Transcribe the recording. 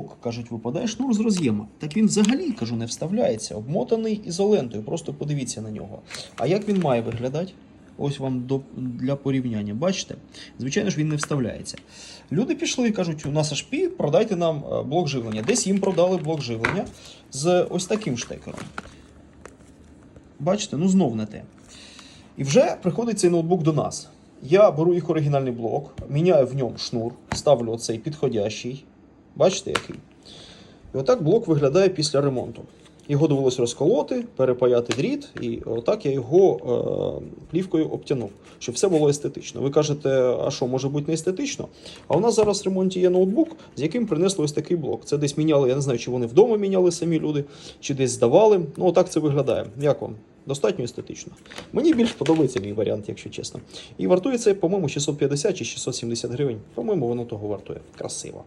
Кажуть, випадає шнур з роз'єма. Так він взагалі, кажу, не вставляється, обмотаний ізолентою. Просто подивіться на нього. А як він має виглядати? Ось вам до, для порівняння. Бачите? Звичайно ж, він не вставляється. Люди пішли і кажуть, у нас HP, продайте нам е, блок живлення. Десь їм продали блок живлення з ось таким штекером. Бачите, ну знов не те. І вже приходить цей ноутбук до нас. Я беру їх оригінальний блок, міняю в ньому шнур, ставлю оцей підходящий. Бачите, який? І отак блок виглядає після ремонту. Його довелося розколоти, перепаяти дріт, і отак я його е, плівкою обтянув, щоб все було естетично. Ви кажете, а що, може бути не естетично? А у нас зараз в ремонті є ноутбук, з яким принесли ось такий блок. Це десь міняли, я не знаю, чи вони вдома міняли самі люди, чи десь здавали. Ну, отак це виглядає. Як вам? Достатньо естетично. Мені більш подобається мій варіант, якщо чесно. І вартує це, по-моєму, 650 чи 670 гривень. По-моєму, воно того вартує. Красиво.